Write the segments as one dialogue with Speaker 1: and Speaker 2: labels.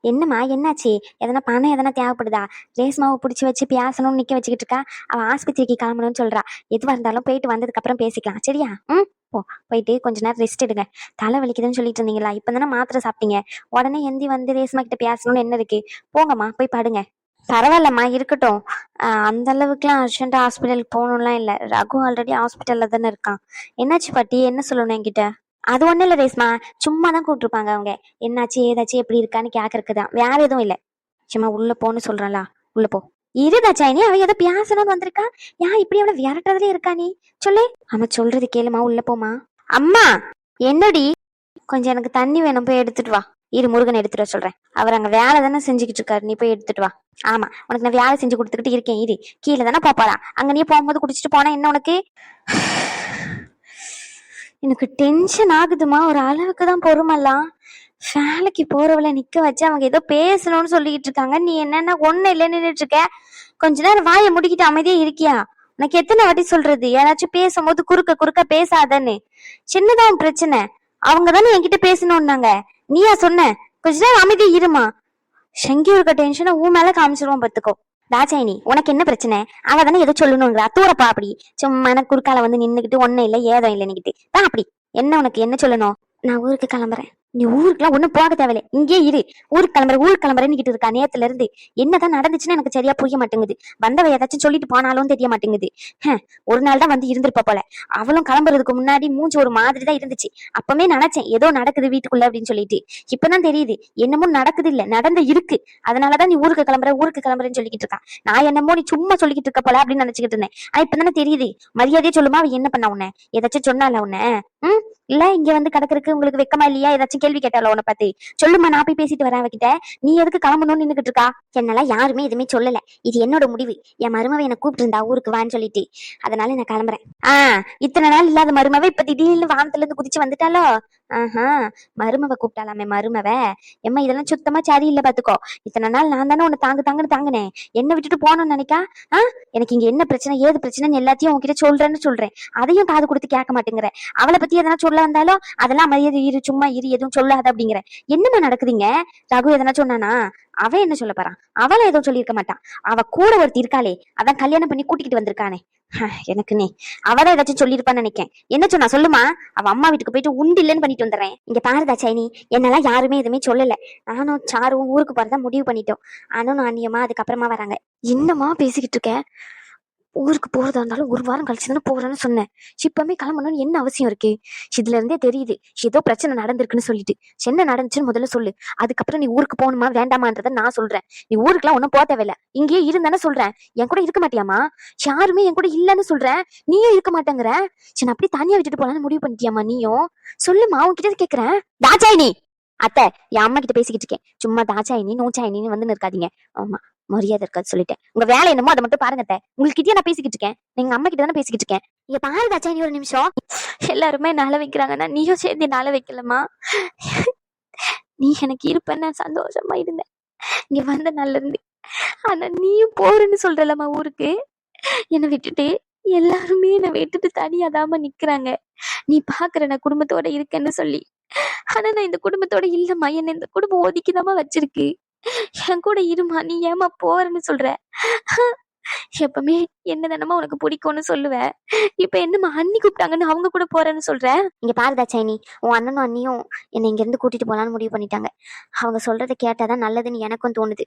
Speaker 1: என்னம்மா என்னாச்சு? எதனா பணம் எதனா தேவைப்படுதா? ரேஸ்மாவை பிடிச்சி வச்சு பேசணும்னு நிக்க வச்சுக்கிட்டு இருக்கா? அவள் ஆஸ்பத்திரிக்கு கிளம்பணும்னு சொல்றா. எதுவா இருந்தாலும் போயிட்டு வந்ததுக்கு அப்புறம் பேசிக்கலாம். சரியா? ம்? போ போயிட்டு கொஞ்ச நேரம் ரெஸ்ட் எடுங்க. தலை வலிக்குதுன்னு சொல்லிட்டு இருந்தீங்களா? இப்போ தானே மாத்திரை சாப்பிட்டீங்க. உடனே எந்தி வந்து ரேஸ்மா கிட்ட பேசணும்னு என்ன இருக்கு? போங்கம்மா போய் படுங்க. பரவாயில்லம்மா இருக்கட்டும். ஆஹ் அந்த அளவுக்குலாம் அர்ஜென்ட் ஹாஸ்பிட்டலுக்கு போகணும்லாம் இல்லை. ரகு ஆல்ரெடி ஹாஸ்பிட்டல்ல தானே இருக்கான். என்னாச்சு பாட்டி? என்ன சொல்லணும் என்கிட்ட? அது ஒன்றும் இல்லை ரேஸ்மா. சும்மா தான் கூப்பிட்டுருப்பாங்க அவங்க. என்னாச்சு ஏதாச்சும் எப்படி இருக்கான்னு கேட்கறதுக்கு தான் வேற எதுவும் இல்லை. சும்மா உள்ள போன்னு சொல்றேன்ல உள்ள போ. இருதா சாயினி அவ ஏதோ பேசணும்னு வந்திருக்கா. ஏன் இப்படி அவளை விரட்டுறதுல இருக்கா நீ? சொல்லு. அவன் சொல்றது கேளுமா உள்ள போமா அம்மா! என்னடி? கொஞ்சம் எனக்கு தண்ணி வேணும் போய் எடுத்துட்டு வா. இரு முருகன் எடுத்துட்டு வர சொல்றேன். அவர் அங்க வேலை தானே செஞ்சுக்கிட்டு இருக்காரு நீ போய் எடுத்துட்டு வா. ஆமா உனக்கு நான் வேலை செஞ்சு கொடுத்துக்கிட்டு இருக்கேன். இரு. கீழே தானே போப்பாளா. அங்க நீ போகும்போது குடிச்சிட்டு போனா என்ன உனக்கு? எனக்கு டென்ஷன் ஆகுதுமா ஒரு அளவுக்கு தான் பொறுமெல்லாம் வேலைக்கு போறவளை நிக்க வச்சு அவங்க ஏதோ பேசணும்னு சொல்லிக்கிட்டு இருக்காங்க. நீ என்னன்னா ஒண்ணு இல்ல நின்றுட்டு இருக்க. கொஞ்ச நேரம் வாயை முடிக்கிட்டு அமைதியா இருக்கியா? உனக்கு எத்தனை வாட்டி சொல்றது? யாராச்சும் பேசும்போது குறுக்க குறுக்க பேசாதன்னு. சின்னதான் பிரச்சனை. அவங்க தானே என்கிட்ட பேசணும்னாங்க. நீயா சொன்ன? கொஞ்ச நேரம் அமைதியா இருமா. செங்கி இருக்க டென்ஷனை உன் மேல காமிச்சிருவோம் பாத்துக்கோ. ராஜாயினி உனக்கு என்ன பிரச்சனை? அவ தானே ஏதோ சொல்லணுங்கிறா தூரப்பா அப்படி. சும்மா குறுக்கால வந்து நின்னுக்கிட்டு ஒன்னும் இல்ல ஏதோ இல்லைன்னுக்கிட்டு தான் அப்படி. என்ன உனக்கு? என்ன சொல்லணும்? நான் ஊருக்கு கிளம்புறேன். நீ ஊருக்குலாம் ஒண்ணும் போக தேவையில்ல. இங்கே இரு. ஊருக்கு கிளம்புற ஊருக்கு கிளம்புறேன்னு இருக்கா நேரத்துல இருந்து. என்னதான் நடந்துச்சுன்னு எனக்கு சரியா புரிய மாட்டேங்குது. வந்தவ ஏதாச்சும் சொல்லிட்டு போனாலும் தெரிய மாட்டேங்குது. ஒரு நாள் தான் வந்து இருந்திருப்பா போல. அவளும் கிளம்புறதுக்கு முன்னாடி மூஞ்சி ஒரு மாதிரி தான் இருந்துச்சு. அப்பவே நினைச்சேன் ஏதோ நடக்குது வீட்டுக்குள்ள அப்படின்னு சொல்லிட்டு. இப்பதான் தெரியுது என்னமோ நடக்குது இல்ல நடந்து இருக்கு. அதனாலதான் நீ ஊருக்கு கிளம்புற ஊருக்கு கிளம்புறேன்னு சொல்லிக்கிட்டு இருக்கான் நான் என்னமோ நீ சும்மா சொல்லிக்கிட்டு இருக்க போல அப்படின்னு நினைச்சுக்கிட்டு இருந்தேன். ஆனா இப்பதானே தெரியுது. மரியாதையே சொல்லுமா அவ என்ன பண்ண உன்ன? ஏதாச்சும் சொன்னால உன்ன? ம்? இல்ல இங்க வந்து கிடக்குறதுக்கு உங்களுக்கு வெக்கமா இல்லையா? ஏதாச்சும் கேள்வி கேட்டால உன்னை பத்தி சொல்லுமா நான் போய் பேசிட்டு வரேன் அவகிட்ட. நீ எதுக்கு கிளம்பணும்னு நின்னுகிட்டு இருக்கா? என்னால யாருமே எதுவுமே சொல்லல. இது என்னோட முடிவு. என் மருமவை என்ன கூப்பிட்டு இருந்தா ஊருக்கு வான்னு சொல்லிட்டு. அதனால நான் கிளம்புறேன். ஆஹ் இத்தனை நாள் இல்லாத மருமவை இப்ப திடீர்னு வானத்துல இருந்து குதிச்சு வந்துட்டாலோ ஆஹா மருமவ கூப்பிட்டாலாமே மருமவ. எம்மா இதெல்லாம் சுத்தமா சரியில்லை பாத்துக்கோ இத்தனை நாள் நான் தானே உன்னை தாங்கு தாங்குன்னு தாங்கினேன். என்ன விட்டுட்டு போனோம்னு நினைக்கா? ஆ? எனக்கு இங்க என்ன பிரச்சனை ஏது பிரச்சனைன்னு எல்லாத்தையும் உன்கிட்ட சொல்றேன்னு சொல்றேன். அதையும் காது கொடுத்து கேட்க மாட்டேங்கிற. அவளை பத்தி எதனா சொல்ல வந்தாலும் அதெல்லாம் மரியாதை இரு சும்மா இரு எதுவும் சொல்லாத அப்படிங்கிற. என்னம்மா நடக்குதுங்க? ரகு எதனா சொன்னானா? அவன் என்ன சொல்ல போறான்? அவளை எதுவும் சொல்லியிருக்க மாட்டான். அவ கூட ஒருத்தி இருக்காளே அதான் கல்யாணம் பண்ணி கூட்டிக்கிட்டு வந்திருக்கானே. எனக்கு நீ. அவதான் ஏதாச்சும் சொல்லியிருப்பான்னு நினைக்கேன். என்ன சொன்னா சொல்லுமா? அவ அம்மா வீட்டுக்கு போயிட்டு உண்டு இல்லைன்னு பண்ணிட்டு வந்துடுறேன். இங்க பாருதா சைனி என்னெல்லாம் யாருமே எதுவுமே சொல்லல. நானும் சாருவும் ஊருக்கு போறதா முடிவு பண்ணிட்டோம். அனும் அண்ணியமா அதுக்கப்புறமா வராங்க. என்னமா பேசிக்கிட்டு இருக்க? ஊருக்கு போறதா இருந்தாலும் ஒரு வாரம் கழிச்சு தானே போறேன்னு சொன்னேன். இப்பவுமே கிளம்பணும்னு என்ன அவசியம் இருக்கு? இதுல இருந்தே தெரியுது. ஏதோ பிரச்சனை நடந்திருக்குன்னு சொல்லிட்டு. என்ன நடந்துச்சுன்னு முதல்ல சொல்லு. அதுக்கப்புறம் நீ ஊருக்கு போகணுமா வேண்டாமான்றத நான் சொல்றேன். நீ ஊருக்குலாம் ஒன்றும் போக தேவையில்ல. இங்கேயே இருந்தானே சொல்றேன். என் கூட இருக்க மாட்டியாமா யாருமே என் கூட இல்லைன்னு சொல்றேன். நீயும் இருக்க மாட்டேங்கிற. சரி நான் அப்படியே தனியா விட்டுட்டு போலான்னு முடிவு பண்ணிட்டியாமா நீயும்? சொல்லுமா உன்கிட்ட கேக்குறேன். நீ அத்தை என் அம்மா கிட்ட பேசிக்கிட்டு இருக்கேன். சும்மா தாச்சாயினி நோச்சாயினின்னு வந்து இருக்காதீங்க. ஆமா மரியாதை இருக்காது சொல்லிட்டேன். உங்க வேலை என்னமோ அதை மட்டும் பாருங்க அத்தை. உங்ககிட்டயே நான் பேசிக்கிட்டு இருக்கேன். எங்க அம்மா கிட்ட தானே பேசிக்கிட்டு இருக்கேன். இங்க பாரு தாச்சாயினி ஒரு நிமிஷம். எல்லாருமே நாள வைக்கிறாங்கன்னா நீயும் சேர்ந்து நாள வைக்கலமா நீ எனக்கு இருப்பேன்னு சந்தோஷமா இருந்தேன். இங்க வந்த நல்ல இருந்து ஆனா நீயும் போறேன்னு சொல்றலம்மா ஊருக்கு. என்னை விட்டுட்டு எல்லாருமே என்னை விட்டுட்டு தனியாதாம நிக்கிறாங்க. நீ பாக்குற நான் குடும்பத்தோட இருக்கேன்னு சொல்லி. ஆனா நான் இந்த குடும்பத்தோட இல்லம்மா. என்ன இந்த குடும்பம் ஒதுக்கிதாமா வச்சிருக்கு. என் கூட இருமா நீ ஏமா போறேன்னு சொல்ற? எப்பவுமே என்ன தானமா உனக்கு பிடிக்கும்னு சொல்லுவேன் இப்ப என்னம்மா அண்ணி கூப்பிட்டாங்கன்னு அவங்க கூட போறேன்னு சொல்ற? இங்க பாருதா சைனி உன் அண்ணனும் அண்ணியும் என்னை இங்க இருந்து கூட்டிட்டு போலான்னு முடிவு பண்ணிட்டாங்க. அவங்க சொல்றதை கேட்டாதான் நல்லதுன்னு எனக்கும் தோணுது.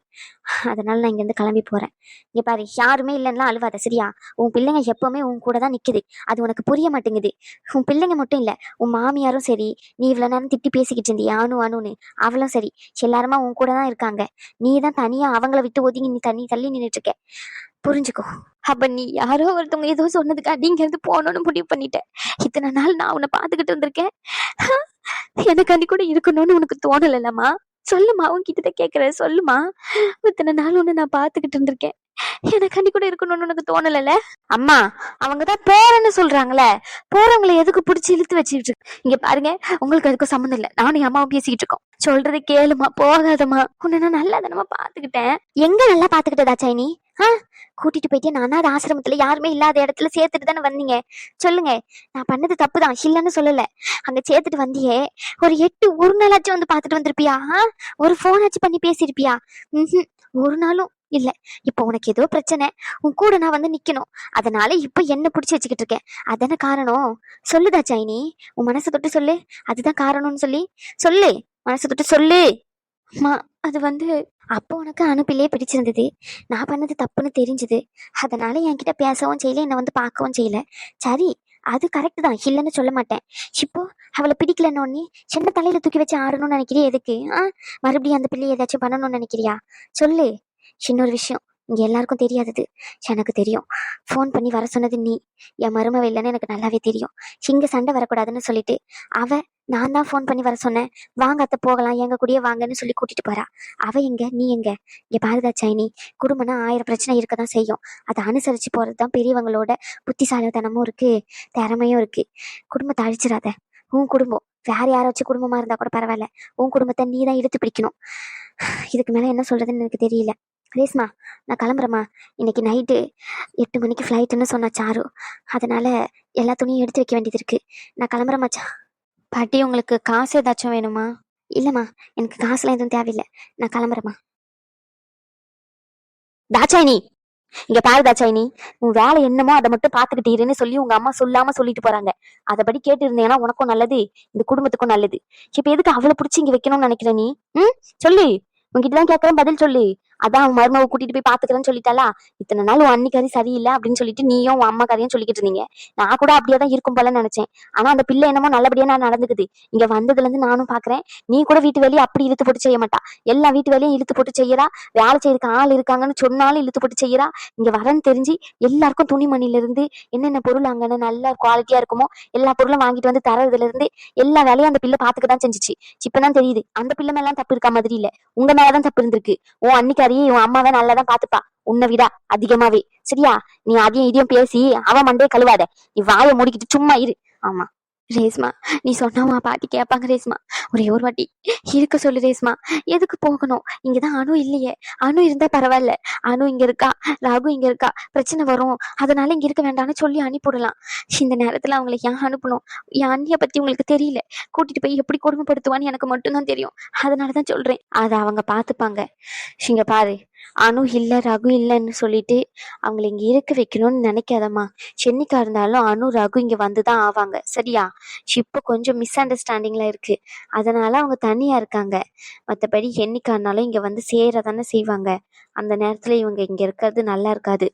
Speaker 1: அதனால நான் இங்க இருந்து கிளம்பி போறேன். இங்க பாரு யாருமே இல்லைன்னா அழுவாத சரியா? உன் பிள்ளைங்க எப்பவுமே உன் கூட தான் நிக்குது. அது உனக்கு புரிய மாட்டேங்குது. உன் பிள்ளைங்க மட்டும் இல்ல உன் மாமியாரும் சரி நீ இவ்வளவு நேரம் திட்டி பேசிக்கிட்டு இருந்தியா அணு அணுன்னு அவளும் சரி எல்லாருமா உன் கூட தான் இருக்காங்க. நீ தான் தனியா அவங்கள விட்டு ஒதுங்கி நீ தண்ணி தள்ளி நின்னுட்டு இருக்க. புரிஞ்சுக்கோ. அப்ப நீ யாரோ ஒருத்தவங்க ஏதோ சொன்னதுக்கு அடிங்கிறது போகணும்னு முடிவு பண்ணிட்டேன். இத்தனை நாள் நான் உன்னை பாத்துக்கிட்டு வந்திருக்கேன். எனக்கு அன்னி கூட இருக்கணும்னு உனக்கு தோணலல்லம்மா? சொல்லுமா உன்கிட்ட கேக்குறேன். சொல்லுமா இத்தனை நாள் உன்னை நான் பாத்துக்கிட்டு இருந்திருக்கேன் எனக்கு கூட இருக்கணும்னு உனக்கு தோணலல அம்மா அவங்க தான் போறேன்னு சொல்றாங்களே. போறவங்களை எதுக்கு பிடிச்சி இழுத்து வச்சுட்டு இருக்கு? இங்க பாருங்க உங்களுக்கு அதுக்கும் சம்மந்தம் இல்ல. நானும் என் அம்மாவும் பேசிக்கிட்டு இருக்கோம். சொல்றதை கேளுமா போகாதம்மா. உன்னை நான் நல்லா தானமா பாத்துக்கிட்டேன் எங்க நல்லா பாத்துக்கிட்டதா சைனி? ஆ கூட்டிட்டு போயிட்டு நான் அது ஆசிரமத்துல யாருமே இல்லாத இடத்துல சேர்த்துட்டு தானே வந்தீங்க. சொல்லுங்க. நான் பண்ணது தப்பு தான் இல்லைன்னு சொல்லல. அங்க சேர்த்துட்டு வந்தியே. ஒரு எட்டு ஒரு நாளாச்சும் வந்து பார்த்துட்டு வந்திருப்பியா? ஆ? ஒரு ஃபோன் பண்ணி பேசியிருப்பியா? ம்ஹும். ஒரு நாளும் இல்ல. இப்போ உனக்கு ஏதோ பிரச்சனை. உன் கூட நான் வந்து நிக்கணும். அதனால இப்ப என்ன பிடிச்சி வச்சுக்கிட்டு இருக்கேன். அதானே காரணம்? சொல்லுதா சைனி. உன் மனசை தொட்டு சொல்லு. அதுதான் காரணம்னு சொல்லி. சொல்லு. மனசை தொட்டு சொல்லு. மா அது வந்து அப்போ உனக்கு அனுப்பிலே பிடிச்சிருந்தது. நான் பண்ணது தப்புன்னு தெரிஞ்சுது. அதனால என்கிட்ட பேசவும் செய்யல என்னை வந்து பார்க்கவும் செய்யல. சரி அது கரெக்ட் தான். இல்லைன்னு சொல்ல மாட்டேன். இப்போ அவளை பிடிக்கலன்னு சின்ன தலையில தூக்கி வச்சு ஆடணும்னு நினைக்கிறியா எதுக்கு? ஆ? மறுபடியும் அந்த பிள்ளையை ஏதாச்சும் பண்ணணும்னு நினைக்கிறியா? சொல்லு. இன்னொரு விஷயம். இங்க எல்லாருக்கும் தெரியாதது. எனக்கு தெரியும். ஃபோன் பண்ணி வர சொன்னது நீ. என் மருமவ இல்லைன்னு எனக்கு நல்லாவே தெரியும். இங்க சண்டை வரக்கூடாதுன்னு சொல்லிட்டு அவ நான் தான் ஃபோன் பண்ணி வர சொன்னேன். வாங்க அத்தை போகலாம். எங்க கூடயே வாங்கன்னு சொல்லி கூட்டிட்டு போறா. அவ எங்க? நீ எங்க? இங்க பாருதா சைனி. குடும்பம்னா ஆயிரம் பிரச்சனை இருக்க தான் செய்யும். அதை அனுசரிச்சு போறது தான் பெரியவங்களோட புத்திசாலித்தனமும் இருக்கு. திறமையும் இருக்கு. குடும்பத்தை அழிச்சிடாத. உன் குடும்பம். வேற யாராச்சும் குடும்பமா இருந்தா கூட பரவாயில்ல. உன் குடும்பத்தை நீ தான் இழுத்து பிடிக்கணும். இதுக்கு மேல என்ன சொல்றதுன்னு எனக்கு தெரியல. ரேஸ்மா நான் கிளம்புறேம்மா. இன்னைக்கு நைட்டு எட்டு மணிக்கு ஃப்ளைட்டுன்னு சொன்னா சாரு. அதனால எல்லா துணியும் எடுத்து வைக்க வேண்டியது இருக்கு. நான் கிளம்புறேன் மச்சான் பாட்டி உங்களுக்கு காசு ஏதாச்சும் வேணுமா? இல்லைம்மா எனக்கு காசுலாம் எதுவும் தேவையில்லை. நான் கிளம்புறேம்மா. தாச்சாயினி இங்க பாரு தாச்சாயினி உன் வேலை என்னமோ அதை மட்டும் பாத்துக்கிட்டு இருன்னு சொல்லி உங்க அம்மா சொல்லாம சொல்லிட்டு போறாங்க. அதபடி கேட்டு இருந்தேன்னா உனக்கும் நல்லது இந்த குடும்பத்துக்கும் நல்லது. இப்ப எதுக்கு அவளை பிடிச்சி இங்க வைக்கணும்னு நினைக்கிற நீ? ம்? சொல்லு. உன்கிட்ட தான் கேட்கறேன் பதில் சொல்லு. அதான் அவன் மருமவை கூட்டிட்டு போய் பாத்துக்கிறேன்னு சொல்லிட்டாளா? இத்தனை நாள் உன் அன்னிக்காரி சரியில்லை அப்படின்னு சொல்லிட்டு நீயும் உன் அம்மா கதையும் சொல்லிக்கிட்டு இருந்தீங்க. நான் கூட அப்படியே தான் இருக்கும் போல நினைச்சேன். ஆனா அந்த பிள்ளை என்னமோ நல்லபடியா நான் நடந்துக்குது. இங்க வந்ததுல இருந்து நானும் பாக்குறேன். நீ கூட வீட்டு வேலையை அப்படி இழுத்து போட்டு செய்ய மாட்டா. எல்லா வீட்டு வேலையும் இழுத்து போட்டு செய்யறா. வேலை செய்யறதுக்கு ஆள் இருக்காங்கன்னு சொன்னாலும் இழுத்து போட்டு செய்யறா. இங்க வரன்னு தெரிஞ்சு எல்லாருக்கும் துணிமணில இருந்து என்னென்ன பொருள் அங்கன நல்ல குவாலிட்டியா இருக்குமோ எல்லா பொருளும் வாங்கிட்டு வந்து தரதுல இருந்து எல்லா வேலையும் அந்த பிள்ளை பாத்துக்க தான் செஞ்சுச்சு. இப்பதான் தெரியுது. அந்த பிள்ளை மேலாம் தப்பு இருக்க மாதிரி இல்ல. உங்க மேலதான் தப்பு இருந்திருக்கு உன் அன்னிக்காரியே உன் அம்மாவை நல்லாதான் பாத்துப்பா உன்னை விடா அதிகமாவே. சரியா? நீ அதையும் இதையும் பேசி அவன் மண்டே கழுவாத. நீ வாயை முடிக்கிட்டு சும்மா இரு. ஆமா. ரேஸ்மா நீ சொன்னாமா பாட்டி கேட்பாங்க ரேஸ்மா. ஒரே ஒரு வாட்டி இருக்க சொல்லு ரேஸ்மா. எதுக்கு போகணும்? இங்கதான் அணு இல்லையே. அணு இருந்தா பரவாயில்ல. அணு இங்க இருக்கா? ராகு இங்க இருக்கா? பிரச்சனை வரும். அதனால இங்க இருக்க வேண்டாம்னு சொல்லி அனுப்பிவிடலாம் இந்த நேரத்துல அவங்களை ஏன் அனுப்பணும்? என் அண்ணிய பத்தி உங்களுக்கு தெரியல. கூட்டிட்டு போய் எப்படி கொடுமைப்படுத்துவான்னு எனக்கு மட்டும்தான் தெரியும். அதனாலதான் சொல்றேன். அதை அவங்க பாத்துப்பாங்க இங்க பாரு. அணு இல்ல ரகு இல்லைன்னு சொல்லிட்டு அவங்களை இங்க இருக்க வைக்கணும்னு நினைக்காதம்மா. சென்னிக்கா இருந்தாலும் அணு ரகு இங்க வந்துதான் ஆவாங்க. சரியா? இப்போ கொஞ்சம் மிஸ் அண்டர்ஸ்டாண்டிங்ல இருக்கு. அதனால அவங்க தனியா இருக்காங்க. மத்தபடி என்னைக்கானாலும் இங்க வந்து சேர தானே செய்வாங்க. அந்த நேரத்துல இவங்க இங்க இருக்கிறது நல்லா இருக்காது.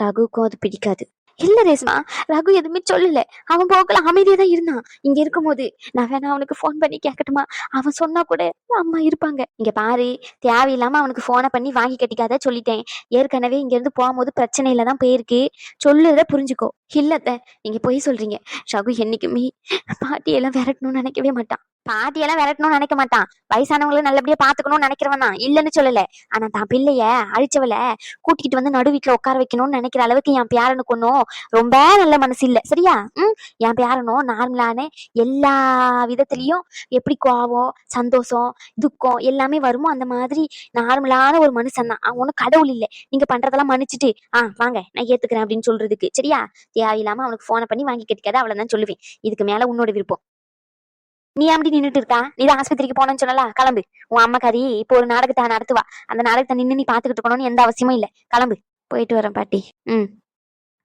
Speaker 1: ரகுக்கும் அது பிடிக்காது. இல்ல ரேஸ்மா ரகு எதுவுமே சொல்லல. அவன் போகல அமைதியா தான் இருந்தான். இங்க இருக்கும்போது நான் வேணா அவனுக்கு ஃபோன் பண்ணி கேட்கட்டுமா அவன் சொன்னா கூட அம்மா இருப்பாங்க. இங்க பாரு தேவையில்லாம அவனுக்கு போனை பண்ணி வாங்கி கட்டிக்காத சொல்லிட்டேன். ஏற்கனவே இங்க இருந்து போகும்போது பிரச்சனையில தான் போயிருக்கு. சொல்லுறத புரிஞ்சுக்கோ. இல்லத்த நீங்க போய் சொல்றீங்க. ரகு என்னைக்குமே பாட்டியெல்லாம் விரட்டணும்னு நினைக்கவே மாட்டான். பாட்டியெல்லாம் விரட்டணும்னு நினைக்க மாட்டான். வயசானவங்களை நல்லபடியா பாத்துக்கணும்னு நினைக்கிறவன் தான். இல்லைன்னு சொல்லல. ஆனா தான் பிள்ளைய அழிச்சவள கூட்டிகிட்டு வந்து நடு வீட்டுல உட்கார வைக்கணும்னு நினைக்கிற அளவுக்கு என் பேரனுக்கு ஒன்றும் ரொம்ப நல்ல மனசு இல்ல. சரியா? ம்? என் பேரனும் நார்மலான எல்லா விதத்துலயும் எப்படி கோவம் சந்தோஷம் துக்கம் எல்லாமே வருமோ அந்த மாதிரி நார்மலான ஒரு மனுஷன் தான். அவன் கடவுள் இல்லை. நீங்க பண்றதெல்லாம் மன்னிச்சுட்டு ஆ வாங்க நான் ஏத்துக்கிறேன் அப்படின்னு சொல்றதுக்கு. சரியா? தேவையில்லாம அவனுக்கு போனை பண்ணி வாங்கி கட்டிக்காத அவளை தான் சொல்லுவேன். இதுக்கு மேல உன்னோட விருப்பம். நீ அப்படி நின்றுட்டு இருக்கா? நீ தான் ஆஸ்பத்திரிக்கு போனேன்னு சொல்லலாம் கிளம்பு. உன் அம்மா அம்மாக்காரி இப்போ ஒரு நாடகத்தை நடத்துவா. அந்த நாடகத்தை நின்று நீ பாத்துக்கிட்டு இருக்கணும்னு எந்த அவசியமும் இல்ல. கிளம்பு. போயிட்டு வரேன் பாட்டி. ம்.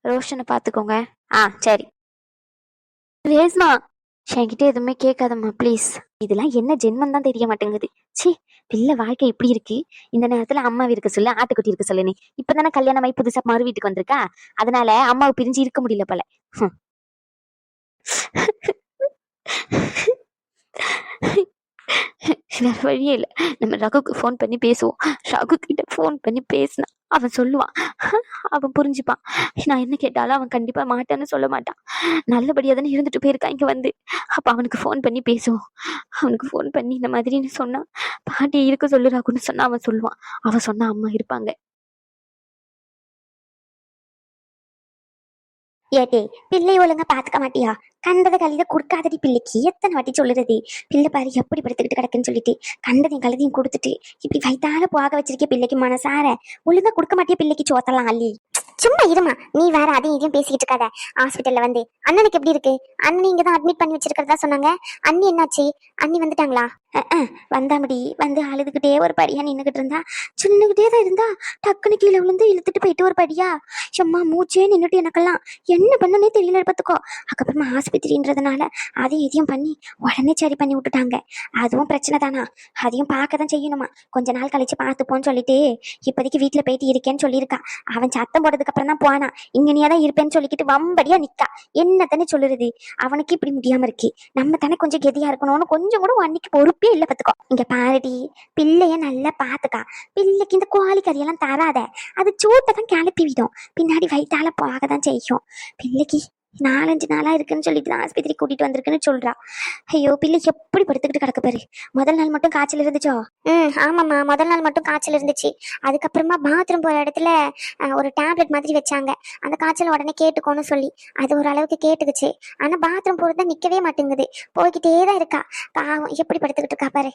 Speaker 1: ரோஷனை பாத்துக்கோங்க ஆ சரி. ரேஸ்மா என்கிட்ட எதுவுமே கேட்காதம்மா ப்ளீஸ் இதெல்லாம் என்ன ஜென்மம் தான் தெரிய மாட்டேங்குது. ச்சீ பிள்ளை வாழ்க்கை இப்படி இருக்கு? இந்த நேரத்துல அம்மா இருக்க சொல்லு ஆட்டுக்குட்டி இருக்க சொல்லு இப்ப இப்பதானே கல்யாணம் ஆகி புதுசா மறு வீட்டுக்கு வந்திருக்கா? அதனால அம்மாவை பிரிஞ்சு இருக்க முடியல போல. ஹம். வேறு வழியே இல்லை. நம்ம ரகுக்கு ஃபோன் பண்ணி பேசுவோம். ரகு கிட்ட ஃபோன் பண்ணி பேசினா அவன் சொல்லுவான். அவன் புரிஞ்சுப்பான். நான் என்ன கேட்டாலும் அவன் கண்டிப்பாக மாட்டான்னு சொல்ல மாட்டான். நல்லபடியாக தானே இருந்துட்டு போயிருக்கான் இங்கே வந்து. அப்போ அவனுக்கு ஃபோன் பண்ணி பேசுவோம். அவனுக்கு ஃபோன் பண்ணி இந்த மாதிரின்னு சொன்னான் பாட்டி இருக்க சொல்லு ரகுன்னு சொன்னால் அவன் சொல்லுவான். அவன் சொன்னா அம்மா இருப்பாங்க.
Speaker 2: ஏட்டே பிள்ளை ஒழுங்கா பாத்துக்க மாட்டியா? கண்டதை கழுத கொடுக்காதடி பிள்ளைக்கு. எத்தனை வாட்டி சொல்லுறது பிள்ளை பாரு எப்படி படுத்துக்கிட்டு கிடக்குன்னு சொல்லிட்டு. கண்டதையும் கழுதையும் கொடுத்துட்டு. இப்படி வயித்தால போக வச்சிருக்க பிள்ளைக்கு மனசார. ஒழுங்கா கொடுக்க மாட்டியா பிள்ளைக்கு சோத்தலாம் அள்ளி? சும்மா இருமா. நீ வேற அதையும் இதையும் பேசிக்கிட்டு இருக்காத. ஹாஸ்பிட்டல்ல வந்து. அண்ணனுக்கு எப்படி இருக்கு? அண்ணி இங்க தான் அட்மிட் பண்ணி வச்சிருக்கிறதா சொன்னாங்க. அண்ணி என்னாச்சு? அண்ணி வந்துட்டாங்களா? வந்தாமடி வந்து அழுதுகிட்டே ஒரு படியா நின்னுகிட்டு இருந்தா. சின்னுகிட்டே தான் இருந்தா. டக்குனு கீழே விழுந்து இழுத்துட்டு போயிட்டு ஒரு படியா. சும்மா மூச்சே நின்னுட்டு எனக்கெல்லாம். என்ன பண்ணனே தெரியல பார்த்துக்கோ அதுக்கப்புறமா ஆஸ்பத்திரின்றதுனால அதையும் இதையும் பண்ணி உடனே சரி பண்ணி விட்டுட்டாங்க. அதுவும் பிரச்சனை தானா? அதையும் பார்க்க தான் செய்யணுமா? கொஞ்ச நாள் கழிச்சு பார்த்துப்போன்னு சொல்லிட்டு இப்போதைக்கு வீட்டில் போயிட்டு இருக்கேன்னு சொல்லியிருக்கா. அவன் சத்தம் போடுறதுக்கு அப்புறம் தான் போனா இங்கனியா தான் இருப்பேன்னு சொல்லிக்கிட்டு வம்படியா நிக்கா. என்ன தானே சொல்லுறது? அவனுக்கு இப்படி முடியாம இருக்கு. நம்ம தானே கொஞ்சம் கெதியா இருக்கணும்னு கொஞ்சம் கூட அன்னைக்கு பொறுப்பே இல்லை பார்த்துக்கோ இங்க பாருடி பிள்ளைய நல்லா பாத்துக்கா. பிள்ளைக்கு இந்த கோழி கறியெல்லாம் தராத. அது சூட்டை தான் கிளப்பி விடும். பின்னாடி வயிற்றால போக தான் செய்யும். பிள்ளைக்கு நாலஞ்சு நாளா இருக்குன்னு சொல்லிட்டு தான் ஆஸ்பத்திரி கூட்டிட்டு வந்திருக்குன்னு சொல்கிறா ஐயோ பிள்ளை எப்படி படுத்துக்கிட்டு கிடக்க பாரு. முதல் நாள் மட்டும் காய்ச்சல் இருந்துச்சோ? ம் ஆமாம்மா. முதல் நாள் மட்டும் காய்ச்சல் இருந்துச்சு. அதுக்கப்புறமா பாத்ரூம் போகிற இடத்துல ஒரு டேப்லெட் மாதிரி வச்சாங்க. அந்த காய்ச்சல் உடனே கேட்டுக்கோன்னு சொல்லி. அது ஒரு அளவுக்கு கேட்டுக்குச்சு. ஆனா பாத்ரூம் போகிறது நிக்கவே மாட்டேங்குது. போய்கிட்டே தான் இருக்கா. பாவம் எப்படி படுத்துக்கிட்டு இருக்கா பாரு.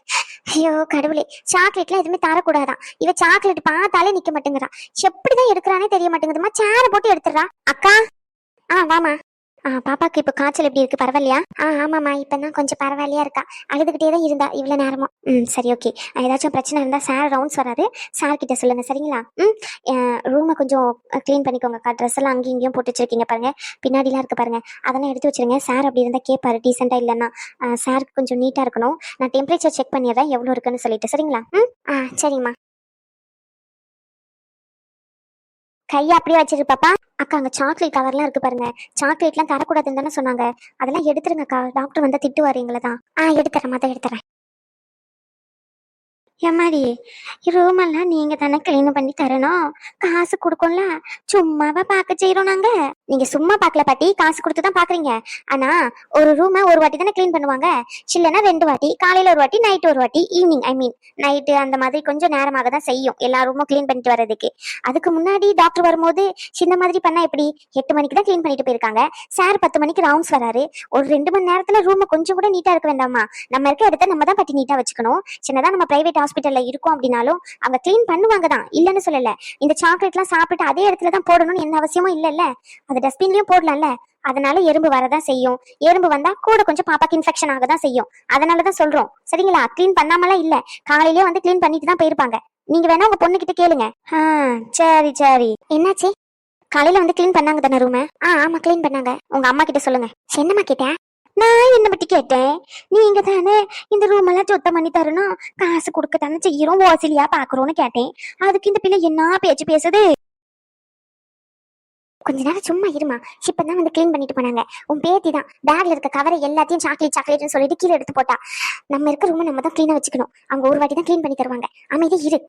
Speaker 2: ஐயோ கடவுளே. சாக்லேட்லாம் எதுவுமே தரக்கூடாதான். இவ சாக்லேட் பார்த்தாலே நிக்க மாட்டேங்கிறா. எப்படிதான் எடுக்கிறானே தெரிய மாட்டேங்குதுமா. சேரை போட்டு எடுத்துடுறா. அக்கா ஆ வாமா ஆ பாப்பாக்கு இப்போ காய்ச்சல் எப்படி இருக்கு? பரவாயில்லையா? ஆ ஆமாம்மா இப்போ தான் கொஞ்சம் பரவாயில்லையா இருக்கா? அழுதுகிட்டே தான் இருந்தா இவ்வளோ நேரமும். ம் சரி ஓகே. ஏதாச்சும் பிரச்சனை இருந்தால் சார் ரவுண்ட்ஸ் வராது. சார் கிட்ட சொல்லுங்க சரிங்களா? ம் ரூமை கொஞ்சம் க்ளீன் பண்ணிக்கோங்கக்கா ட்ரெஸ் எல்லாம் அங்கேயும் இங்கேயும் போட்டு வச்சிருக்கீங்க பாருங்க. பின்னாடிலாம் இருக்கு பாருங்க. அதெல்லாம் எடுத்து வச்சிருங்க. சார் அப்படி இருந்தால் கேட்பாரு டீசெண்டாக இல்லைன்னா சாருக்கு கொஞ்சம் நீட்டாக இருக்கணும். நான் டெம்பரேச்சர் செக் பண்ணிடுறேன். எவ்வளோ இருக்குன்னு சொல்லிட்டு சரிங்களா? ம் ஆ சரிம்மா. கையை அப்படியே வச்சிரு பாப்பா. அக்கா அங்க சாக்லேட் கவர்லாம் இருக்கு பாருங்க. சாக்லேட்லாம் தரக்கூடாதுன்னு தானே சொன்னாங்க. அதெல்லாம் எடுத்துருங்கக்கா. டாக்டர் வந்தா திட்டு வரீங்களா தான். ஆ எடுத்துறேன் மத்த எடுத்துறேன்.
Speaker 1: எம்மாடி ரூம் எல்லாம் நீங்க தானே கிளீன் பண்ணி தரணும்? காசு கொடுக்கும்ல சும்மாவா பார்க்க செய்யறோம் நாங்க.
Speaker 2: நீங்க சும்மா பார்க்கல பாட்டி காசு கொடுத்து தான் பாக்குறீங்க ஆனா ஒரு ரூமை ஒரு வாட்டி தானே கிளீன் பண்ணுவாங்க. சில்லனா ரெண்டு வாட்டி காலையில ஒரு வாட்டி நைட் ஒரு வாட்டி ஈவினிங் ஐ மீன் நைட்டு அந்த மாதிரி கொஞ்சம் நேரமாக தான் செய்யும். எல்லா ரூமும் க்ளீன் பண்ணிட்டு வர்றதுக்கு. அதுக்கு முன்னாடி டாக்டர் வரும்போது சின்ன மாதிரி பண்ணா எப்படி? எட்டு மணிக்கு தான் க்ளீன் பண்ணிட்டு போயிருக்காங்க. சார் பத்து மணிக்கு ரவுண்ட்ஸ் வராரு. ஒரு ரெண்டு மணி நேரத்துல ரூமை கொஞ்சம் கூட நீட்டா இருக்க வேண்டாமா? நம்ம இருக்க இடத்த நம்ம தான் பட்டி நீட்டா வச்சுக்கணும். சின்னதா நம்ம பிரைவேட் ஹாஸ்பிட்டல்ல இருக்கும் அப்படின்னாலும் அவங்க கிளீன் பண்ணுவாங்க தான். இல்லைன்னு சொல்லல. இந்த சாக்லேட்லாம் சாப்பிட்டு அதே இடத்துல தான் போடணும்னு எந்த அவசியமும் இல்லைல்ல. அது டஸ்ட்பின்லயும் போடலாம்ல. அதனால எறும்பு வரதான் செய்யும். எறும்பு வந்தா கூட கொஞ்சம் பாப்பாக்கு இன்ஃபெக்ஷன் ஆக தான் செய்யும். அதனாலதான் சொல்றோம். சரிங்களா? க்ளீன் பண்ணாமலாம் இல்ல. காலையிலேயே வந்து க்ளீன் பண்ணிட்டு தான் போயிருப்பாங்க. நீங்க வேணா உங்க பொண்ணு கிட்ட கேளுங்க.
Speaker 1: ஆ சரி சரி.
Speaker 2: என்னாச்சு? காலையில வந்து க்ளீன் பண்ணாங்க தானே ரூம ஆ ஆமா க்ளீன் பண்ணாங்க. உங்க அம்மா கிட்ட சொல்லுங்க. என்னம்மா கேட்டேன்?
Speaker 1: நான் என்ன பத்தி கேட்டேன். நீங்க தானே இந்த ரூம் எல்லாம் சுத்தம் பண்ணி தரணும். காசு கொடுக்க தானே செய்யறோம். ஓசிலியா பாக்குறோம்னு கேட்டேன். அதுக்கு இந்த பிள்ளை என்ன பேச்சு பேசுது?
Speaker 2: கொஞ்ச நேரம் சும்மா இருமா. இப்பதான் வந்து க்ளீன் பண்ணிட்டு போனாங்க. உன் பேத்தி தான். பேக்ல இருக்க கவரை எல்லாத்தையும் சாக்லேட் சாக்லேட்னு சொல்லிட்டு கீழே எடுத்து போட்டா. நம்ம இருக்க ரூமை நம்ம தான் க்ளீனாக வச்சுக்கணும். அவங்க ஒரு வாட்டி தான் க்ளீன் பண்ணி தருவாங்க. அமைதி இரு.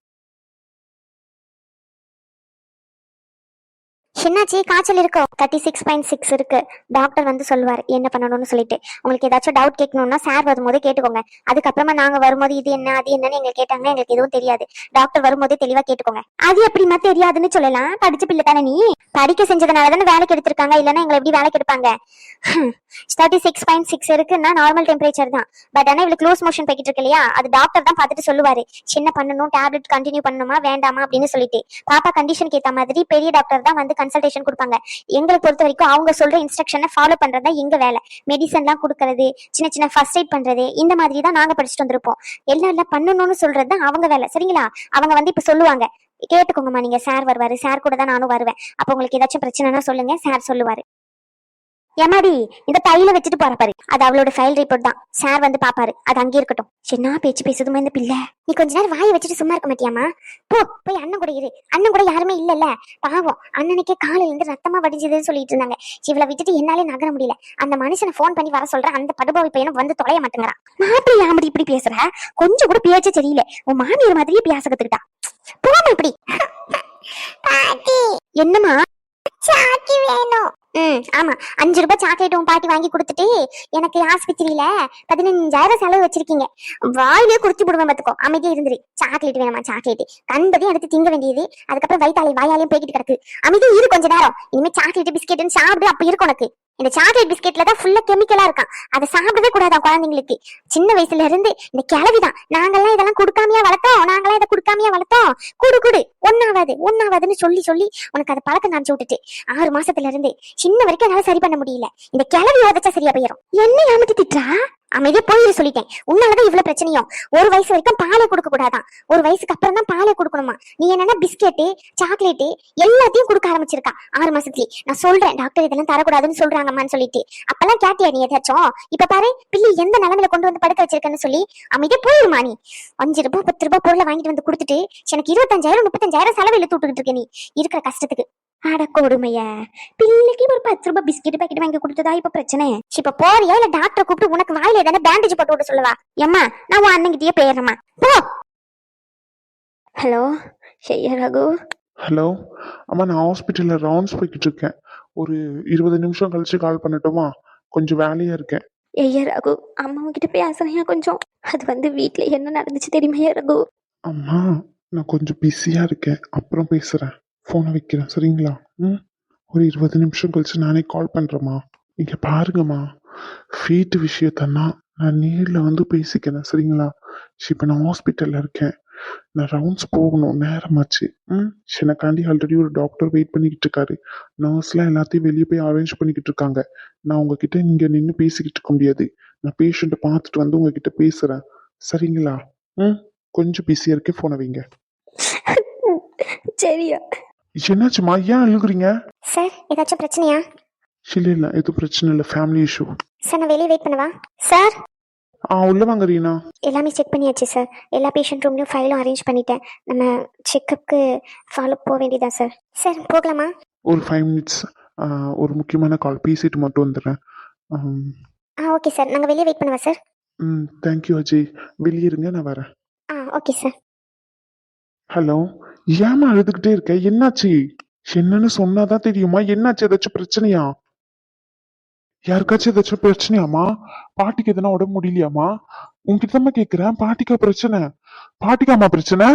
Speaker 2: என்னாச்சு? காய்ச்சல் இருக்கோ? தேர்ட்டி சிக்ஸ் பாயிண்ட் சிக்ஸ் இருக்கு. டாக்டர் வந்து சொல்லுவார் என்ன பண்ணணும்னு சொல்லிட்டு. உங்களுக்கு ஏதாச்சும் டவுட் கேட்கணும்னா சார் வரும்போதே கேட்டுக்கோங்க. அதுக்கப்புறமா நாங்க வரும்போது இது என்ன அது என்னன்னு எங்களுக்கு கேட்டாங்கன்னா எங்களுக்கு எதுவும் தெரியாது. டாக்டர் வரும்போதே தெளிவா கேட்டுக்கோங்க.
Speaker 1: அது எப்படிமா தெரியாதுன்னு சொல்லலாம். படிச்ச பிள்ளை தானே நீ?
Speaker 2: படிக்க செஞ்சதுனால தானே வேலைக்கு எடுத்திருக்காங்க? இல்லைன்னா எங்களை எப்படி வேலைக்கு எடுப்பாங்க? தேர்ட்டி சிக்ஸ் பாயிண்ட் சிக்ஸ் இருக்குன்னா நார்மல் டெம்பரேச்சர் தான். பட் ஆனால் இவளுக்கு க்ளோஸ் மோஷன் போய்கிட்டு இருக்கு இல்லையா? அது டாக்டர் தான் பார்த்துட்டு சொல்லுவாரு. சின்ன பண்ணணும் டேப்லெட் கண்டினியூ பண்ணணுமா வேண்டாமா அப்படின்னு சொல்லிட்டு. பாப்பா கண்டிஷனுக்கு ஏற்ற மாதிரி பெரிய டாக்டர் தான் வந்து கன்சல்டேஷன் கொடுப்பாங்க. எங்களை பொறுத்த வரைக்கும் அவங்க சொல்ற இன்ஸ்ட்ரக்ஷனை ஃபாலோ பண்றது தான் எங்க வேலை. மெடிசன்லாம் கொடுக்கறது சின்ன சின்ன ஃபர்ஸ்ட் எய்ட் பண்றது இந்த மாதிரி தான் நாங்க படிச்சுட்டு வந்திருப்போம். எல்லாம் எல்லாம் பண்ணணும்னு சொல்றது தான் அவங்க வேலை. சரிங்களா? அவங்க வந்து இப்ப சொல்லுவாங்க. கேட்டுக்கோங்கம்மா நீங்க சார் வருவாரு. சார் கூட தான் நானும் வருவேன். அப்போ உங்களுக்கு ஏதாச்சும் பிரச்சனைனா சொல்லுங்க. சார் சொல்லுவாரு.
Speaker 1: எம்மாடி இந்த பையில வச்சுட்டு போற பாரு.
Speaker 2: அது அவளோட ஃபைல் ரிப்போர்ட் தான். சார் வந்து பாப்பாரு. அது அங்கே இருக்கட்டும்.
Speaker 1: என்ன பேச்சு பேசுதுமா இந்த பிள்ளை?
Speaker 2: நீ கொஞ்ச நேரம் வாயை வச்சுட்டு சும்மா இருக்க மாட்டியாமா போ போய் அண்ணன் கூட இரு. அண்ணன் கூட யாருமே இல்லல்ல. பாவம் அண்ணனுக்கே காலையில இருந்து ரத்தமா வடிஞ்சதுன்னு சொல்லிட்டு இருந்தாங்க. இவளை விட்டுட்டு என்னாலே நகர முடியல. அந்த மனுஷனை ஃபோன் பண்ணி வர சொல்றேன் அந்த படுபாவி பையனும் வந்து தொலைய மாட்டேங்கிறான்.
Speaker 1: மாப்பிள்ளை யாமடி இப்படி பேசுற? கொஞ்சம் கூட பேச்சே தெரியல. உன் மாமியார் மாதிரியே பேச கத்துக்கிட்டா.
Speaker 2: போமா இப்படி.
Speaker 1: என்னமா
Speaker 2: சாக்கி வேணும். ம் ஆமா. அஞ்சு ரூபாய் சாக்லேட் உன் பாட்டி வாங்கி கொடுத்துட்டு எனக்கு ஆஸ்பத்திரியில பதினஞ்சாயிரம் செலவு வச்சிருக்கீங்க. வாயிலே குடிச்சு விடுவேன் பாத்துக்கோ. அமைதியா இருந்துரு. சாக்லேட் வேணுமா? சாக்லேட் கண்பதையும் எடுத்து திங்க வேண்டியது. அதுக்கப்புறம் வயிற்றாலை வாயாலையும் போய்கிட்டு கிடக்கு. அமைதியா இரு கொஞ்ச நேரம். இனிமே சாக்லேட் பிஸ்கெட்னு சாப்பிடு அப்ப இருக்கும் உனக்கு. இந்த சாக்லேட் பிஸ்கெட்ல தான் ஃபுல்லா கெமிக்கலா இருக்கான். அதை சாப்பிடவே கூடாதான் குழந்தைங்களுக்கு. சின்ன வயசுல இருந்து இந்த கிளவிதான் நாங்கெல்லாம் இதெல்லாம் கொடுக்காமையா வளர்த்தோம். நாங்களாம் இதை கொடுக்காமையா வளர்த்தோம். குடு குடு. ஒன்னாவது ஒன்னாவதுன்னு சொல்லி சொல்லி உனக்கு அதை பழக்கம் காமிச்சு விட்டுட்டு ஆறு மாசத்துல இருந்து சின்ன வரைக்கும் என்னால சரி பண்ண முடியல. இந்த கிளவி உதச்சா சரியா போயிடும் என்ன ஏமாத்தி திட்டா அமைதியா போயிரு சொல்லிட்டேன். உன்னாலதான் இவ்வளவு பிரச்சனையும். ஒரு வயசு வரைக்கும் பாலே கொடுக்க கூடாதான். ஒரு வயசுக்கு அப்புறம் தான் பாலே கொடுக்கணுமா? நீ என்னன்னா பிஸ்கெட்டு சாக்லேட்டு எல்லாத்தையும் கொடுக்க ஆரம்பிச்சிருக்கா. ஆறு மாசத்துலயே. நான் சொல்றேன் டாக்டர் இதெல்லாம் தரக்கூடாதுன்னு சொல்றாங்கம்மான்னு சொல்லிட்டு. அப்பெல்லாம் கேட்டியா நீ ஏதாச்சும் இப்ப பாரு பிள்ளை எந்த நிலமையில கொண்டு வந்து படுக்க வச்சிருக்கேன்னு சொல்லி அமைதியா போயிருமா நீ. அஞ்சு ரூபாய் பத்து ரூபாய் பொருளை வாங்கிட்டு வந்து கொடுத்துட்டு எனக்கு இருபத்தஞ்சாயிரம் முப்பத்தஞ்சாயிரம் செலவு இழுத்து விட்டுக்கிட்டு இருக்க நீ. இருக்கிற கஷ்டத்துக்கு. அட கொடுமைய. பிள்ளைக்கு ஒரு பத்து ரூபாய் பிஸ்கெட் பாக்கெட் வாங்கி கொடுத்ததா இப்ப பிரச்சனை? இப்ப போறியா? இல்ல டாக்டரை கூப்பிட்டு உனக்கு வாயில எதனா பேண்டேஜ் போட்டு விட சொல்லவா? ஏம்மா நான் உன் அண்ணங்கிட்டயே போயிடுறேம்மா போ.
Speaker 1: ஹலோ ஐயா ரகு.
Speaker 3: ஹலோ அம்மா நான் ஹாஸ்பிட்டலில் ரவுண்ட்ஸ் போய்கிட்டு இருக்கேன். ஒரு இருபது நிமிஷம் கழிச்சு கால் பண்ணட்டுமா? கொஞ்சம் வேலையாக இருக்கேன்.
Speaker 1: ஐயா ரகு அம்மா கிட்ட பேசுறையா கொஞ்சம். அது வந்து வீட்ல என்ன நடந்துச்சு தெரியுமா ஐயா ரகு?
Speaker 3: அம்மா நான் கொஞ்சம் பிஸியாக இருக்கேன். அப்புறம் பேசுகிறேன் ஃபோனை வைக்கிறேன் சரிங்களா? ம்? ஒரு இருபது நிமிஷம் கழிச்சு நானே கால் பண்ணுறேம்மா நீங்கள் பாருங்கம்மா. ஃபீட்டு விஷயத்தன்னா நான் நேரில் வந்து பேசிக்கிறேன் சரிங்களா? இப்போ நான் ஹாஸ்பிட்டலில் இருக்கேன். நான் ரவுண்ட்ஸ் போகணும் நேரமாச்சு. ம்? எனக்காண்டி ஆல்ரெடி ஒரு டாக்டர் வெயிட் பண்ணிக்கிட்டு இருக்காரு. நர்ஸ்லாம் எல்லாத்தையும் வெளியே போய் அரேஞ்ச் பண்ணிக்கிட்டு இருக்காங்க. நான் உங்ககிட்ட இங்கே நின்று பேசிக்கிட்டு இருக்க முடியாது. நான் பேஷண்ட்டை பார்த்துட்டு வந்து உங்ககிட்ட பேசுகிறேன் சரிங்களா? ம்? கொஞ்சம் பிஸியாக இருக்கே ஃபோனை வைங்க.
Speaker 1: சரியா?
Speaker 3: என்னாச்சுமா? ஏன் அழுகுறீங்க?
Speaker 2: சார் ஏதாச்சும் பிரச்சனையா?
Speaker 3: இல்லை இல்லை எதுவும் பிரச்சனை இல்லை. ஃபேமிலி இஷ்யூ
Speaker 2: சார் நான் வெளியே வெயிட் பண்ணவா? சார்!
Speaker 3: ஆ உள்ள வாங்க ரீனா.
Speaker 2: எல்லாமே செக் பண்ணியாச்சு சார். எல்லா பேஷண்ட் ரூம்லையும் ஃபைலும் அரேஞ்ச் பண்ணிட்டேன். நம்ம செக்கப்புக்கு ஃபாலோ போக வேண்டியதா சார்? சார் போகலாமா?
Speaker 3: ஒரு ஃபைவ் மினிட்ஸ் ஒரு முக்கியமான கால் பேசிட்டு மட்டும் வந்துடுறேன்.
Speaker 2: ஆ ஓகே சார். நாங்கள் வெளியே வெயிட் பண்ணவா சார்?
Speaker 3: ம் தேங்க்யூ அஜய். வெளியே இருங்க நான் வரேன்.
Speaker 2: ஆ ஓகே சார்.
Speaker 3: ஹலோ ஏமா அழுதுகிட்டே இருக்க? என்னாச்சு? என்னன்னு சொன்னாதான் தெரியுமா? என்னாச்சு? ஏதாச்சும் பிரச்சனையா? யாருக்காச்சும் ஏதாச்சும் பிரச்சனையாமா பாட்டிக்கு எதனா உடம்பு முடியலையாமா உங்ககிட்ட தான் கேக்குறேன். பாட்டிக்கா பிரச்சனை? பாட்டிக்காமா பிரச்சனை?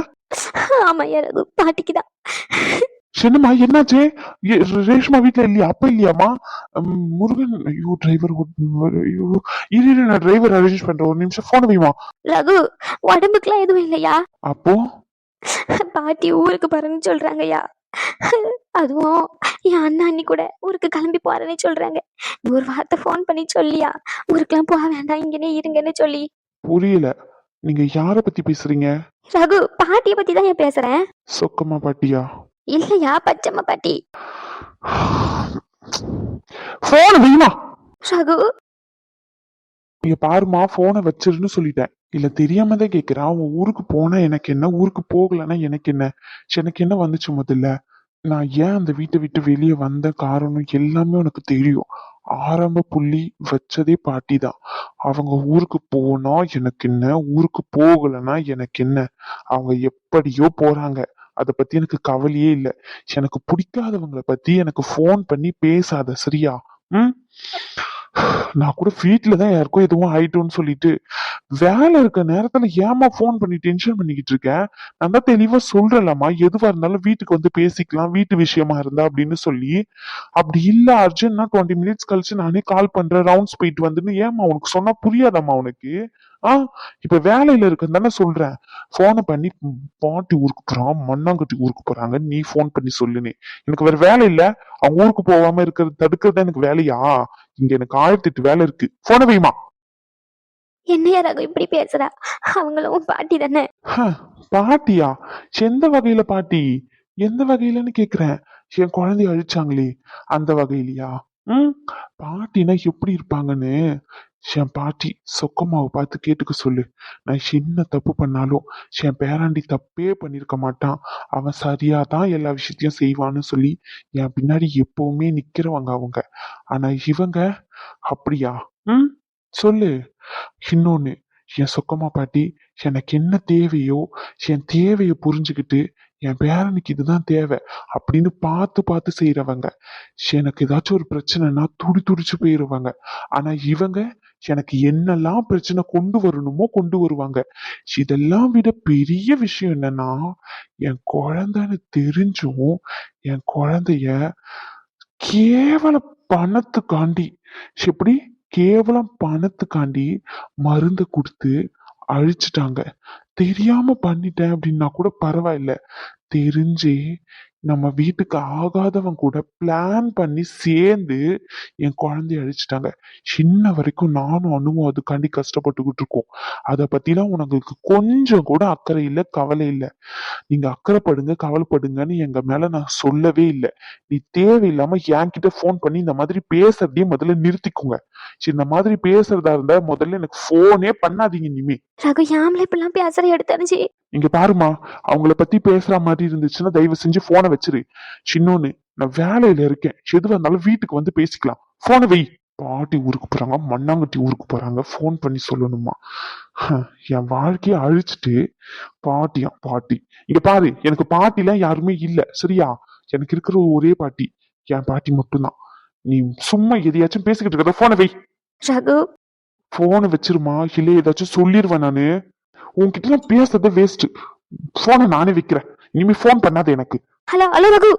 Speaker 1: ஆமா ஐயா ரகு பாட்டிக்கு தான்
Speaker 3: என்னம்மா என்னாச்சு? ரேஷ்மா வீட்ல இல்லையா? அப்ப இல்லையாமா முருகன் ஐயோ டிரைவர் ஐயோ. இரு, நான் டிரைவர் அரேஞ்ச் பண்றேன். ஒரு நிமிஷம் போன் வைமா
Speaker 1: ரகு உடம்புக்குலாம் எதுவும் இல்லையா?
Speaker 3: அப்போ?
Speaker 1: பாட்டி ஊருக்கு போறேன்னு சொல்றாங்கய்யா. அதுவும் என் அண்ணா அண்ணி கூட ஊருக்கு கிளம்பி போறேன்னு சொல்றாங்க. நீ ஒரு வார்த்தை ஃபோன் பண்ணி சொல்லியா? ஊருக்குலாம் போக வேண்டாம் இங்கனே இருங்கன்னு சொல்லி.
Speaker 3: புரியல. நீங்க யார பத்தி பேசுறீங்க?
Speaker 1: ரகு பாட்டியை பத்தி தான் ஏன் பேசுறேன்?
Speaker 3: சொக்கமா பாட்டியா?
Speaker 1: இல்லையா பச்சம்மா பாட்டி?
Speaker 3: போன் வைமா?
Speaker 1: ரகு
Speaker 3: நீங்க பாருமா போனை வச்சிருன்னு சொல்லிட்டேன். இல்ல தெரியாம தான் கேக்குறேன். அவன் ஊருக்கு போனா எனக்கு என்ன? ஊருக்கு போகலன்னா எனக்கு என்ன? எனக்கு என்ன வந்துச்சு முதல்ல? நான் ஏன் அந்த வீட்டை விட்டு வெளியே வந்த காரணம் எல்லாமே உனக்கு தெரியும். ஆரம்ப புள்ளி வச்சதே பாட்டி தான். அவங்க ஊருக்கு போனா எனக்கு என்ன? ஊருக்கு போகலன்னா எனக்கு என்ன? அவங்க எப்படியோ போறாங்க. அதை பத்தி எனக்கு கவலையே இல்லை. எனக்கு பிடிக்காதவங்கள பத்தி எனக்கு ஃபோன் பண்ணி பேசாத சரியா? ம்? நான் கூட வீட்ல தான் யாருக்கும் எதுவும் ஆயிட்டோன்னு சொல்லிட்டு வேலை இருக்க நேரத்துல ஏமா ஃபோன் பண்ணி டென்ஷன் பண்ணிக்கிட்டு இருக்கேன் நான் தான் தெளிவா சொல்றேன்லம்மா. எதுவா இருந்தாலும் வீட்டுக்கு வந்து பேசிக்கலாம். வீட்டு விஷயமா இருந்தா அப்படின்னு சொல்லி. அப்படி இல்ல அர்ஜென்ட்னா டுவெண்ட்டி மினிட்ஸ் கழிச்சு நானே கால் பண்றேன். ரவுண்ட்ஸ் போயிட்டு வந்துன்னு. ஏமா உனக்கு சொன்னா புரியாதம்மா உனக்கு? ஆ இப்ப வேலையில இருக்குன்னு தானே சொல்றேன். போனை பண்ணி பாட்டி ஊருக்கு போறான் மண்ணாங்கட்டி ஊருக்கு போறாங்க நீ ஃபோன் பண்ணி சொல்லுனே. எனக்கு வேற வேலை இல்ல. அவங்க ஊருக்கு போகாம இருக்கிறது தடுக்கிறது எனக்கு வேலையா? இங்க எனக்கு ஆயிரத்தி எட்டு வேலை இருக்கு. போன வைமா
Speaker 1: என்னையா ரகு இப்படி பேசுறா? அவங்களும் பாட்டி தானே.
Speaker 3: பாட்டியா? எந்த வகையில பாட்டி? எந்த வகையிலன்னு கேக்குறேன். என் குழந்தைய அழிச்சாங்களே அந்த வகையிலயா? ம் பாட்டினா எப்படி இருப்பாங்கன்னு? என் பாட்டி சொக்கம்மாவை பார்த்து கேட்டுக்க சொல்லு. நான் என்ன தப்பு பண்ணாலும் என் பேராண்டி தப்பே பண்ணியிருக்க மாட்டான். அவன் சரியா தான் எல்லா விஷயத்தையும் செய்வான்னு சொல்லி என் பின்னாடி எப்பவுமே நிக்கிறவங்க அவங்க. ஆனா இவங்க அப்படியா? ம். சொல்லு. இன்னொன்னு என் சொக்கம்மா பாட்டி எனக்கு என்ன தேவையோ என் தேவையை புரிஞ்சுக்கிட்டு என் பேரனுக்கு இதுதான் தேவை அப்படின்னு பார்த்து பார்த்து செய்யறவங்க எனக்கு ஏதாச்சும் ஒரு பிரச்சனைனா துடி துடிச்சு போயிருவாங்க. ஆனா இவங்க எனக்கு என்னெல்லாம் பிரச்சனை கொண்டு வரணுமோ கொண்டு வருவாங்க. இதெல்லாம் விட பெரிய விஷயம் என்னன்னா என் குழந்தைன்னு தெரிஞ்சும் என் குழந்தைய கேவல பணத்துக்காண்டி எப்படி? கேவலம் பணத்துக்காண்டி மருந்து கொடுத்து அழிச்சிட்டாங்க. தெரியாம பண்ணிட்டேன் அப்படின்னா கூட பரவாயில்ல. தெரிஞ்சே நம்ம வீட்டுக்கு ஆகாதவன் கூட பிளான் பண்ணி சேர்ந்து என் குழந்தைய அழிச்சிட்டாங்க. சின்ன வரைக்கும் நானும் அனுபவம் அதுக்காண்டி கஷ்டப்பட்டுக்கிட்டு இருக்கோம். அதை பத்திலாம் உனக்கு கொஞ்சம் கூட அக்கறை இல்லை கவலை இல்லை. நீங்க அக்கறைப்படுங்க கவலைப்படுங்கன்னு எங்க மேல நான் சொல்லவே இல்லை. நீ தேவையில்லாம என்கிட்ட ஃபோன் பண்ணி இந்த மாதிரி பேசுறதையே முதல்ல நிறுத்திக்கோங்க. சரி, இந்த மாதிரி பேசுறதா இருந்தா முதல்ல எனக்கு ஃபோனே பண்ணாதீங்க இனிமே.
Speaker 1: ரகு யாமல இப்பெல்லாம் பேசுற? எடுத்தானுச்சு
Speaker 3: இங்க பாருமா அவங்கள பத்தி பேசுற மாதிரி இருந்துச்சுன்னா தயவு செஞ்சு போனை வச்சிரு. சின்னொன்னு நான் வேலையில இருக்கேன். எதுவா இருந்தாலும் வீட்டுக்கு வந்து பேசிக்கலாம். போனை வை. பாட்டி ஊருக்கு போறாங்க மண்ணாங்கட்டி ஊருக்கு போறாங்க. ஃபோன் பண்ணி சொல்லணுமா என் வாழ்க்கைய அழிச்சிட்டு பாட்டியா பாட்டி. இங்க பாரு எனக்கு பாட்டிலாம் யாருமே இல்ல. சரியா? எனக்கு இருக்கிற ஒரே பாட்டி. என் பாட்டி மட்டும்தான். நீ சும்மா எதையாச்சும் பேசிக்கிட்டு இருக்கிற போனை வை.
Speaker 1: ரகு.
Speaker 3: போனை வச்சிருமா இல்ல ஏதாச்சும் சொல்லிடுவேன் நானு. உன்கிட்ட நான் பேசுறத வேஸ்ட் போனை நானே விக்கிறேன். இனிமே போன் பண்ணாத எனக்கு.
Speaker 1: Hello hello Raghu.